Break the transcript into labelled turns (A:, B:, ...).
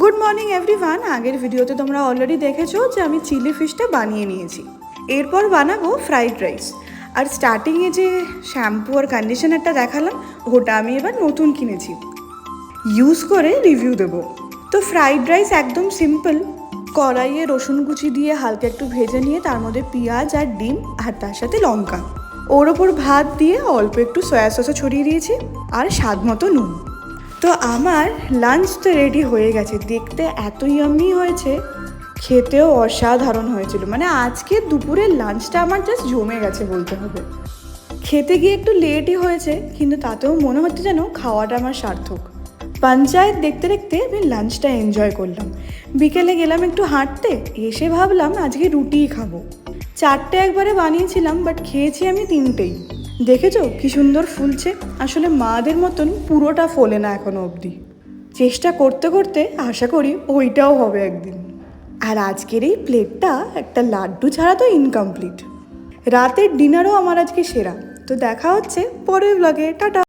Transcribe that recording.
A: Good morning everyone আগের ভিডিওতে তোমরা অলরেডি দেখেছ যে আমি চিলি ফিশটা বানিয়ে নিয়েছি। এরপর বানাবো ফ্রাইড রাইস আর স্টার্টিংয়ে যে শ্যাম্পু আর কন্ডিশনারটা দেখালাম, ওটা আমি এবার নতুন কিনেছি। ইউজ করে রিভিউ দেবো। তো ফ্রাইড রাইস একদম সিম্পল কড়াইয়ে রসুন কুচি দিয়ে হালকা একটু ভেজে নিয়ে তার মধ্যে পেঁয়াজ আর ডিম আর তার সাথে লঙ্কা। ওর ওপর ভাত দিয়ে অল্প একটু সয়া সসও ছড়িয়ে দিয়েছি। আর স্বাদ মতো নুন। তো আমার লাঞ্চ তো রেডি হয়ে গেছে। দেখতে এত ইয়াম্মি হয়েছে, খেতেও অসাধারণ হয়েছিল। মানে আজকে দুপুরের লাঞ্চটা আমার জাস্ট জমে গেছে বলতে হবে। খেতে গিয়ে একটু লেটই হয়েছে, কিন্তু তাতেও মনে হচ্ছে যেন খাওয়াটা আমার সার্থক। পঞ্চায়েত দেখতে দেখতে আমি লাঞ্চটা এনজয় করলাম। বিকেলে গেলাম একটু হাঁটতে, এসে ভাবলাম আজকে রুটিই খাব। চারটে একবারে বানিয়েছিলাম বাট খেয়েছি আমি তিনটেই। দেখেছ? কি সুন্দর ফুলছে। আসলে মাদের মতন পুরোটা ফোলে না এখনও অবধি। চেষ্টা করতে করতে আশা করি ওইটাও হবে একদিন। আর আজকের এই প্লেটটা একটা লাড্ডু ছাড়া তো ইনকমপ্লিট রাতের ডিনারও আমার আজকে সেরা। তো দেখা হচ্ছে পরের ব্লগে টাটা!